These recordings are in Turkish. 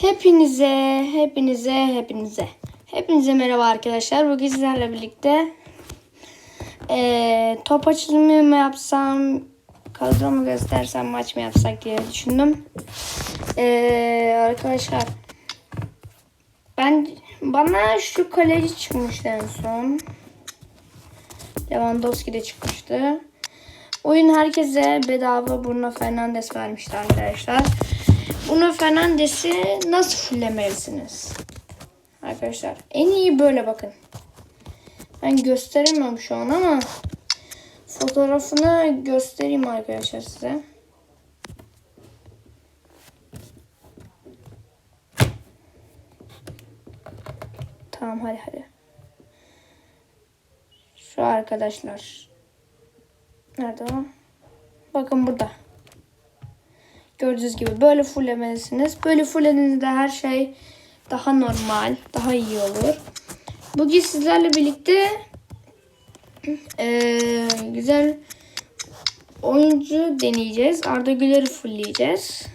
Hepinize, hepinize, hepinize. Hepinize merhaba arkadaşlar. Bugün sizlerle birlikte eee, top açılımı mı yapsam, kadro mu göstersem, maç mı yapsak diye düşündüm. Eee, arkadaşlar ben bana şu kaleci çıkmıştı en son. Lewandowski de çıkmıştı. Oyun herkese bedava Bruno Fernandes vermişti arkadaşlar. Bruno Fernandes'i nasıl fullemelisiniz? Arkadaşlar en iyi böyle bakın. Ben gösteremem şu an ama fotoğrafını göstereyim arkadaşlar size. Tamam hadi hadi. Şu arkadaşlar. Nerede o? Bakın burada. Gördüğünüz gibi böyle fullemelisiniz. Böyle fullediğinizde her şey daha normal, daha iyi olur. Bugün sizlerle birlikte eee, güzel oyuncu deneyeceğiz. Arda Güler'i fullleyeceğiz.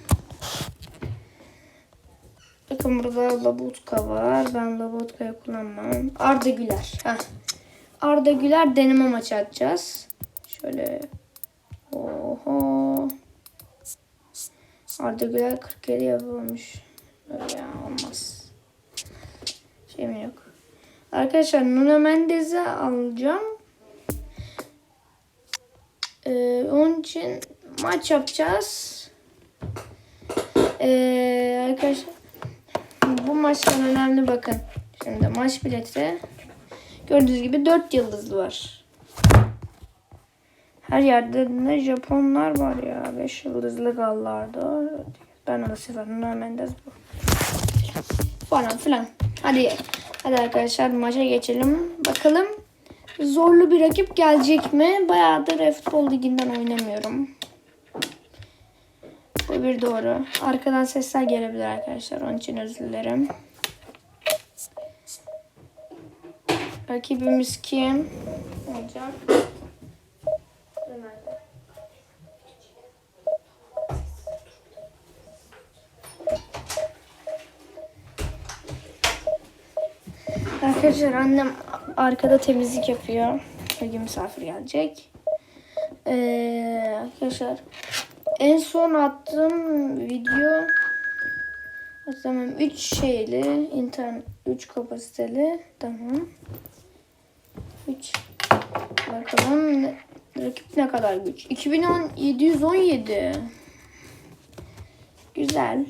Bakın burada Labutka var. Ben Labutka'yı kullanmam. Arda Güler. Heh. Arda Güler deneme maçı atacağız. Şöyle. Oho. Arda Güler 47 yapılmış. Öyle ya olmaz. Şey mi yok. Arkadaşlar Nuno Mendes'i alacağım. Ee, onun için maç yapacağız. Ee, arkadaşlar bu maçtan önemli bakın. Şimdi maç bileti. Gördüğünüz gibi 4 yıldızlı var. Her yerde ne Japonlar var ya. 5 yıldızlı gallarda. Ben onu severim. Nuno Mendes bu. Falan filan. Hadi. Hadi arkadaşlar maça geçelim. Bakalım zorlu bir rakip gelecek mi? Bayağıdır e-futbol liginden oynamıyorum. Bu bir doğru. Arkadan sesler gelebilir arkadaşlar. Onun için özür dilerim. Rakibimiz kim olacak? Arkadaşlar annem arkada temizlik yapıyor. Bugün misafir gelecek. Ee, arkadaşlar en son attığım video tamam 3 şeyli internet 3 kapasiteli tamam 3 bakalım ne- rakip ne kadar güç 2010 717 güzel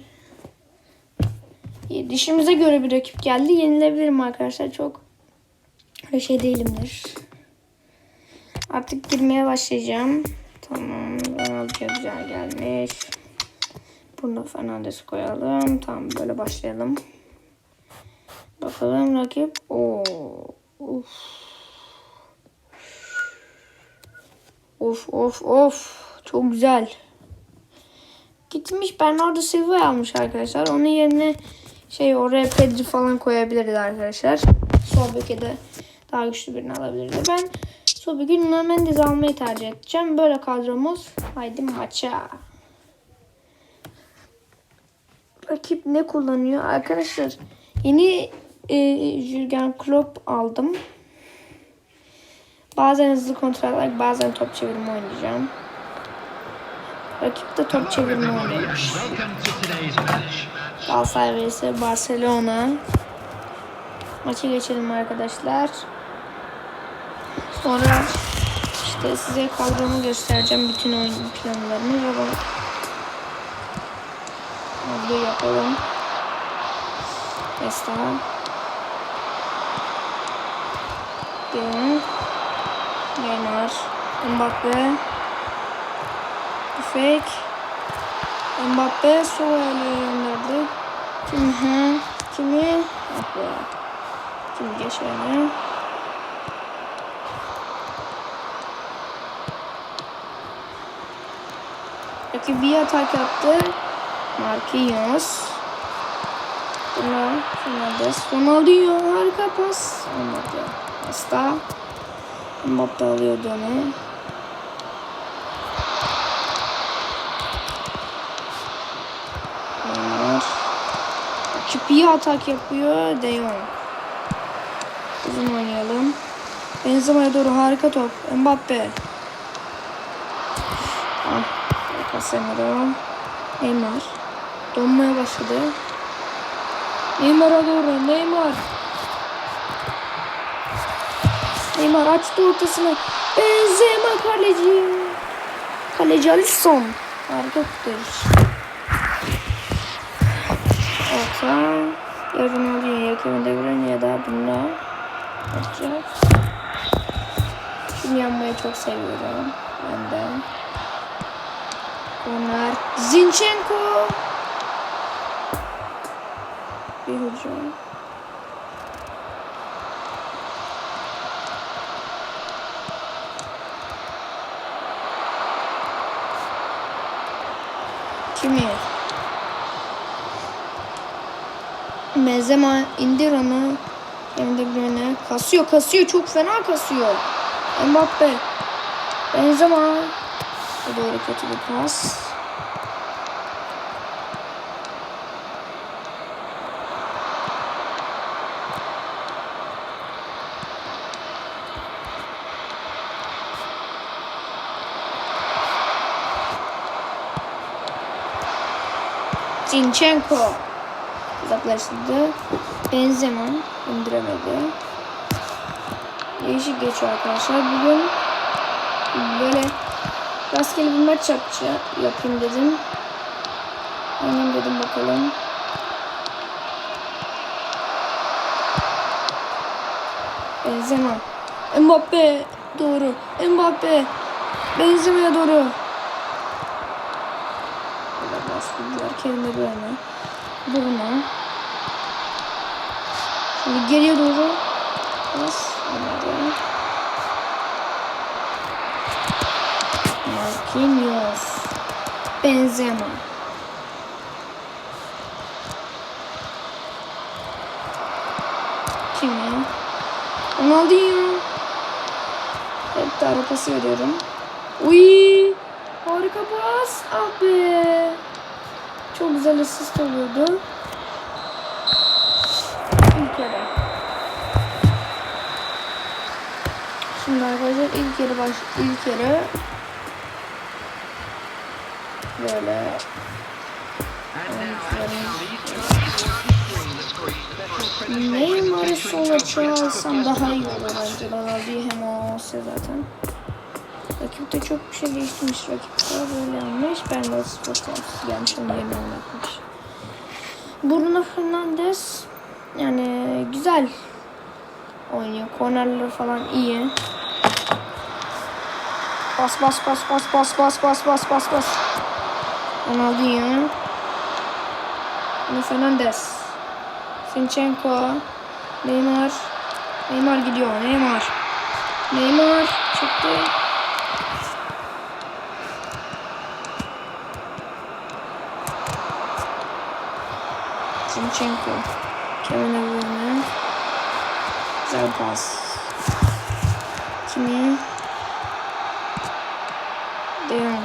Dişimize göre bir rakip geldi. Yenilebilirim arkadaşlar. Çok öyle şey değilimdir. Artık girmeye başlayacağım. Tamam. Ronaldo güzel gelmiş. Bruno Fernandes koyalım. Tamam böyle başlayalım. Bakalım rakip. Oo. Uf. Of of of. Çok güzel. Gitmiş Bernardo Silva almış arkadaşlar. Onun yerine şey oraya Pedri falan koyabiliriz arkadaşlar. Sol beke de daha güçlü birini alabiliriz. Ben sol beke Nuno Mendes almayı tercih edeceğim. Böyle kadromuz. Haydi maça. Rakip ne kullanıyor? Arkadaşlar yeni e, Jurgen Klopp aldım. Bazen hızlı kontroller, bazen top çevirme oynayacağım. Rakip de top çevirme match. Galatasaray vs Barcelona. Maça geçelim arkadaşlar. Sonra işte size kadromu göstereceğim. Bütün oyun planlarını ve Hadi yapalım. Nesta. Diyorum. Neymar. Mbappe. Fake. Mbappe sol ayağıyla gönderdi. Kim ha? Kimi? Ah be. Kim geçeni? Rakip bir atak yaptı. Marquinhos. Buna Fernandes. Ronaldinho harika pas. Olmadı. Hasta. Mbappe alıyordu onu. Neymar. Rakip iyi atak yapıyor. De Jong. Uzun oynayalım. Benzema'ya doğru harika top. Mbappe. Ah, Casemiro. Neymar. Donmaya başladı. Neymar'a doğru. Neymar. Neymar açtı ortasını. Benzema kaleci. Kaleci Alisson. Harika kurtarış zaten. Yarın oluyor ya Kevin De ya da bunda. Olacak. Şunu yanmayı çok seviyorum. Benden. Onlar Zinchenko. Bir hücum. Kimi? Benzema indir onu. Hem de. Kasıyor kasıyor çok fena kasıyor. Mbappe. Benzema. Bu doğru kötü bir pas. Zinchenko uzaklaştırdı. Benzema indiremedi. Değişik geçiyor arkadaşlar. Bugün böyle rastgele bir maç yapayım dedim. Oynayayım dedim bakalım. Benzema. Mbappe doğru. Mbappe. Benzema'ya doğru. Böyle baskıcılar kendine böyle. Bruno. Şimdi geriye doğru. Olmadı. Marquinhos. Benzema. Kimi? Ronaldinho. Hep de ara pası veriyorum. Uy! Harika pas. Ah be. Çok güzel asist oluyordu. Şimdi arkadaşlar ilk yarı baş ilk yarı böyle. Neymar'ı sola çağırsam daha iyi olur bence. Ronaldo'yu hem o olsa zaten. Rakip de çok bir şey değiştirmiş. Rakip de böyle yanlış. Ben de spor temsil gelmiş. Onun yerine oynatmış. Bruno Fernandes yani güzel oynuyor. Kornerleri falan iyi. Bas bas bas bas bas bas bas bas bas bas. Ronaldinho. Bruno Fernandes. Sinchenko. Neymar. Neymar gidiyor. Neymar. Neymar çıktı. Sinchenko. Kevin Bruyne. Güzel pas. Kimi? Jong.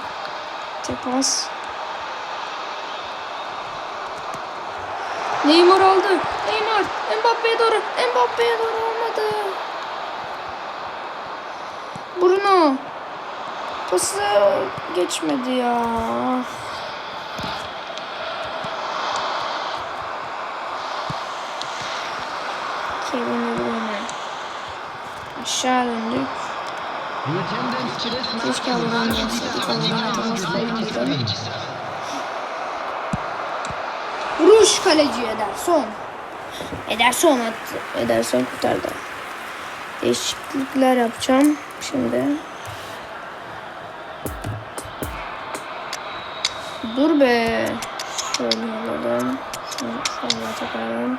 Tek pas. Neymar aldı. Neymar. Mbappe'ye doğru. Mbappe'ye doğru olmadı. Bruno. Pası geçmedi ya. Kevin De Bruyne. Aşağı döndük. Keşke Allah'ın yapsaydık. Allah'ın ataması koymadı. Vuruş kaleci Ederson. Ederson attı. Ederson kurtardı. Değişiklikler yapacağım şimdi. Dur be. Şöyle alalım. Şöyle takalım.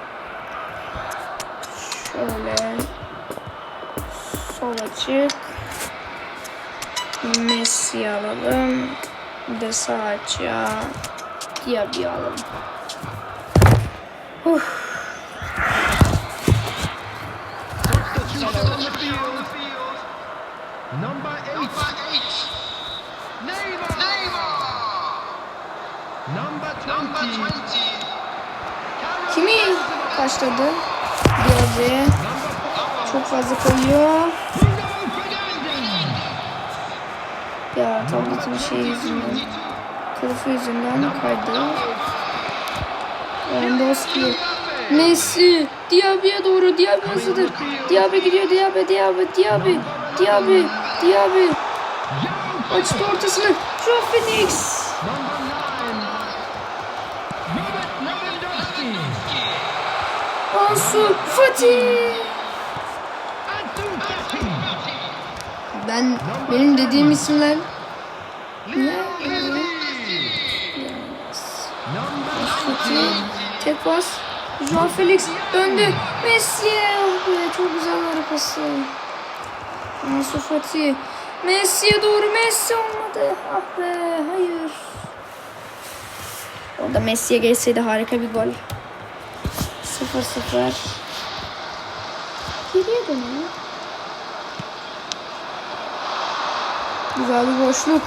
Şöyle. Sol açık. Messi alalım. Bir de açığa. Diaby alalım. Uf. Substitution on the field. Number eight. Neymar. Number 20. Kimi başladı? Diaz'e. Çok fazla koyuyor. Ya tabletin şey yüzünden. Kılıfı yüzünden kaydı. Lewandowski. Messi. Diaby'e doğru. Diaby hızlıdır. Diaby gidiyor. Diaby, Diaby, Diaby. Diaby, Diaby. Açtı ortasını. Joe Felix. Ansu Fati. Ben benim dediğim isimler Fati tek pas. Joao Felix döndü. Messi. Oh be, çok güzel harikası. Ansu Fati. Messi'ye doğru Messi olmadı. Ah be hayır. Orada Messi'ye gelseydi harika bir gol. 0-0. Geriye dönüyor. Güzel bir boşluk.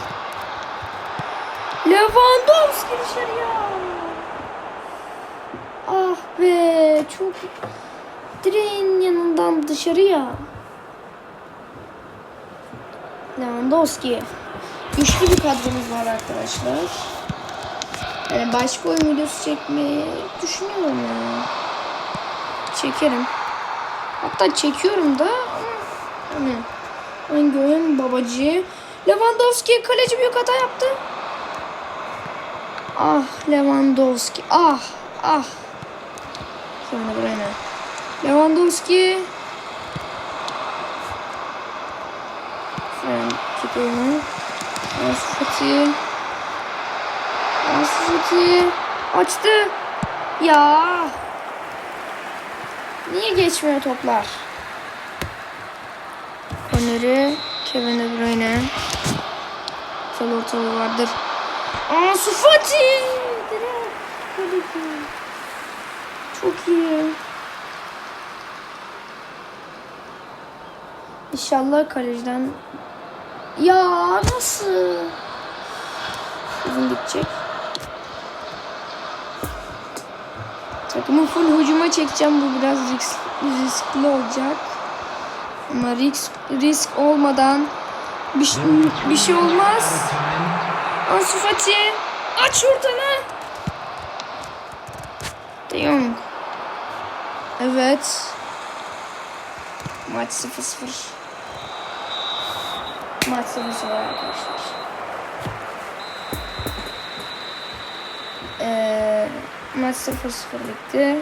Lewandowski dışarıya. Ah be çok direğin yanından dışarıya. Lewandowski. Güçlü bir kadromuz var arkadaşlar. Yani başka oyun videosu çekmeyi düşünüyorum ya. Çekerim. Hatta çekiyorum da hani hangi oyun babacı? Lewandowski kaleci büyük hata yaptı. Ah Lewandowski. Ah ah. Sonra buraya Lewandowski. Git oyunu. Ansu Fati. Ansu Fati. Açtı. Ya. Niye geçmiyor toplar? Koneri, Kevin De Bruyne. Sol ortalığı vardır. Ansu Fati. Çok iyi. İnşallah kaleciden ya nasıl? Uzun gidecek. Takımı full hücuma çekeceğim. Bu biraz risk, riskli olacak. Ama risk, risk olmadan bir, bir şey olmaz. Ansu Fati aç ortanı. De Jong. Evet. Maç 0-0. Maç 0-0 arkadaşlar. Ee, maç 0-0 bitti.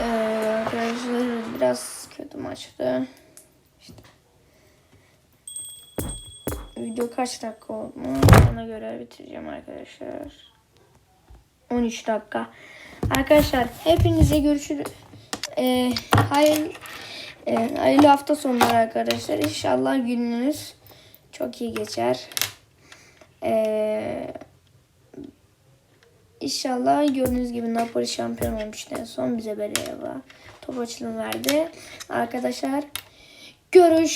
Ee, arkadaşlar biraz kötü maçtı. Video kaç dakika oldu? Ona göre bitireceğim arkadaşlar. 13 dakika. Arkadaşlar hepinize görüşürüz. Ee, hayır, e, hayırlı hafta sonları arkadaşlar. İnşallah gününüz çok iyi geçer. Ee, İnşallah gördüğünüz gibi Napoli şampiyon olmuştu son bize bedava top açılım verdi. Arkadaşlar görüş